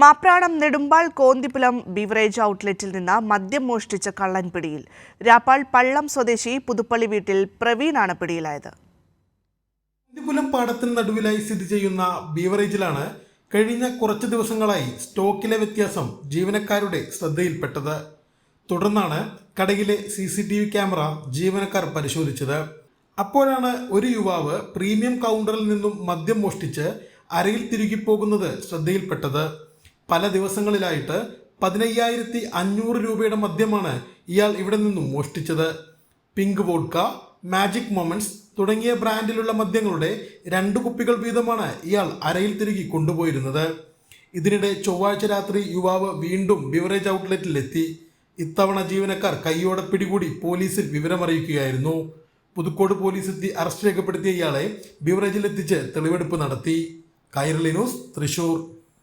Mapranam Nedumbal Konthipulam beverage ഔട്ട്ലെറ്റിൽ നിന്ന് മദ്യം മോഷ്ടിച്ച കള്ളൻ പിടിയിൽ. രാപ്പാൾ പള്ളം സ്വദേശി പുതുപ്പള്ളി വീട്ടിൽ പ്രവീണാണ് പിടിയിലായത്. കോന്തിപ്പുലം പാടത്തിന് നടുവിലായി സ്ഥിതി ചെയ്യുന്ന ബീവറേജിലാണ് കഴിഞ്ഞ കുറച്ച് ദിവസങ്ങളായി സ്റ്റോക്കിലെ വ്യത്യാസം ജീവനക്കാരുടെ ശ്രദ്ധയിൽപ്പെട്ടത്. തുടർന്നാണ് കടയിലെ C C T V camera ജീവനക്കാർ പരിശോധിച്ചത്. അപ്പോഴാണ് ഒരു യുവാവ് പ്രീമിയം കൗണ്ടറിൽ നിന്നും മദ്യം മോഷ്ടിച്ച് അരയിൽ തിരുകി പോകുന്നത് ശ്രദ്ധയിൽപ്പെട്ടത്. പല ദിവസങ്ങളിലായിട്ട് പതിനയ്യായിരത്തി അഞ്ഞൂറ് രൂപയുടെ മദ്യമാണ് ഇയാൾ ഇവിടെ നിന്നും മോഷ്ടിച്ചത്. പിങ്ക് വോഡ്ക മാജിക് മൊമെന്റ്സ് തുടങ്ങിയ ബ്രാൻഡിലുള്ള മദ്യങ്ങളുടെ രണ്ട് കുപ്പികൾ വീതമാണ് ഇയാൾ അരയിൽ തിരികെ കൊണ്ടുപോയിരുന്നത്. ഇതിനിടെ ചൊവ്വാഴ്ച രാത്രി യുവാവ് വീണ്ടും ബിവറേജ് ഔട്ട്ലെറ്റിലെത്തി ഇത്തവണ ജീവനക്കാർ കൈയോടെ പിടികൂടി പോലീസിൽ വിവരമറിയിക്കുകയായിരുന്നു. പുതുക്കോട് പോലീസ് എത്തി അറസ്റ്റ് രേഖപ്പെടുത്തിയ ഇയാളെ ബിവറേജിലെത്തിച്ച് തെളിവെടുപ്പ് നടത്തി. കൈരളി ന്യൂസ് തൃശൂർ.